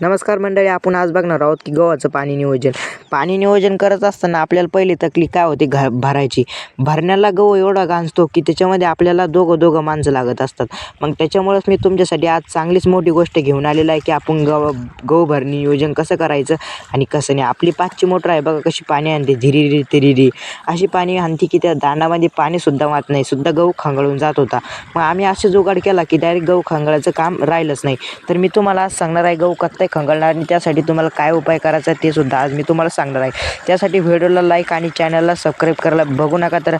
नमस्कार मंडळी आपण आज बघणार आहोत की गव्हाचं पाणी नियोजन. पाणी नियोजन करत असताना आपल्याला पहिली तकलीफ काय होते घ भरायची? भरण्याला गहू एवढा गांजतो की त्याच्यामध्ये आपल्याला दोघं दोघं माणसं लागत असतात. मग त्याच्यामुळंच मी तुमच्यासाठी आज चांगलीच मोठी गोष्ट घेऊन आलेलं आहे की आपण गव गहू भरणी नियोजन कसं करायचं आणि कसं नाही. आपली पाचची मोटर आहे बघा कशी पाणी आणते धिरिरी तिरिरी अशी पाणी आणते की त्या दांडामध्ये पाणीसुद्धा वाहत नाही सुद्धा गहू खांगळून जात होता. मग आम्ही असे जुगाड केला की डायरेक्ट गहू खांगळायचं काम राहिलंच नाही. तर मी तुम्हाला आज सांगणार आहे गहू कत्ता कत्ताय खंगळणार आणि त्यासाठी तुम्हाला काय उपाय करायचा ते सुद्धा आज मी तुम्हाला सांगणार आहे. त्यासाठी व्हिडिओला लाईक आणि चॅनलला सबस्क्राईब करायला बघू नका तर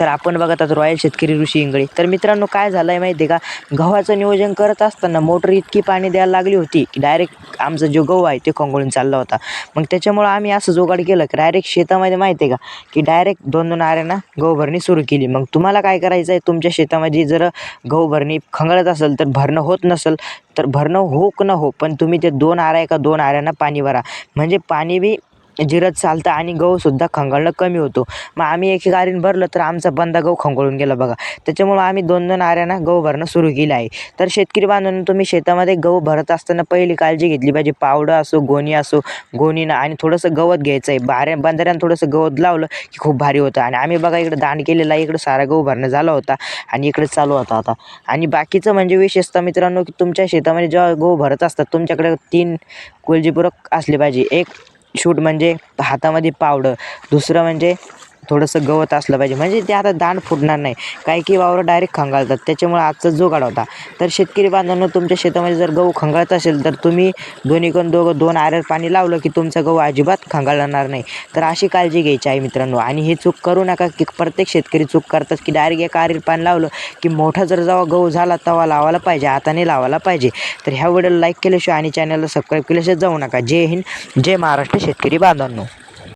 तर आपण बघत आहोत रॉयल शेतकरी ऋषी इंगळे. तर मित्रांनो काय झालं आहे माहिती आहे का? गव्हाचं नियोजन करत असताना मोटर इतकी पाणी द्यायला लागली होती की डायरेक्ट आमचा जो गहू आहे ते खोंगळून चालला होता. मग त्याच्यामुळं आम्ही असं जोगाड केलं की डायरेक्ट शेतामध्ये माहिती आहे का? की डायरेक्ट दोन दोन आऱ्यांना गहू भरणी सुरू केली. मग तुम्हाला काय करायचं आहे तुमच्या शेतामध्ये जर गहू भरणी खंगळत असेल तर भरणं होत नसेल तर भरणं हो न हो पण तुम्ही ते दोन आऱ्या का दोन आऱ्यांना पाणी भरा. म्हणजे पाणी बी जिरत चालतं आणि गहूसुद्धा खंगळणं कमी होतो. मग आम्ही एक गाडीन भरलं तर आमचा बंदा गहू खंगळून गेला बघा. त्याच्यामुळं आम्ही दोन दोन आऱ्यांना गहू भरणं सुरू केलं आहे. तर शेतकरी बांधून तुम्ही शेतामध्ये गहू भरत असताना पहिली काळजी घेतली पाहिजे. पावडं असो गोणी असो गोणीनं आणि थोडंसं गवत घ्यायचं आहे. बाऱ्या बंधाऱ्यानं थोडंसं गवत लावलं की खूप भारी होतं. आणि आम्ही बघा इकडं दांड केलेला आहे. इकडं सारा गहू भरणं झाला होता आणि इकडे चालू होता आता. आणि बाकीचं म्हणजे विशेषतः मित्रांनो की तुमच्या शेतामध्ये जेव्हा गहू भरत असतात तुमच्याकडे तीन कुलजीपूरक असले पाहिजे. एक शूट म्हणजे हातामध्ये पावडं दुसरं म्हणजे थोडंसं गवत असलं पाहिजे. म्हणजे ते आता दांड फुटणार नाही. काही की वावरं डायरेक्ट खंगाळतात. त्याच्यामुळे आजचा जोगाड होता. तर शेतकरी बांधवांनो तुमच्या शेतामध्ये जर गहू खंगाळत असेल तर तुम्ही दोन्हीकडून दोघं दोन आऱ्यात पाणी लावलं की तुमचा गहू अजिबात खंगाळणार नाही. तर अशी काळजी घ्यायची आहे मित्रांनो. आणि हे चूक करू नका की प्रत्येक शेतकरी चूक करतात की डायरेक्ट एका आरीत पाणी लावलं की मोठा जर जेव्हा गहू झाला तेव्हा लावायला पाहिजे. हाताने लावायला पाहिजे. तर ह्या व्हिडिओला लाईक केल्याशिवाय आणि चॅनलला सबस्क्राईब केल्याशिवाय जाऊ नका. जय हिंद जय महाराष्ट्र शेतकरी बांधवांनो.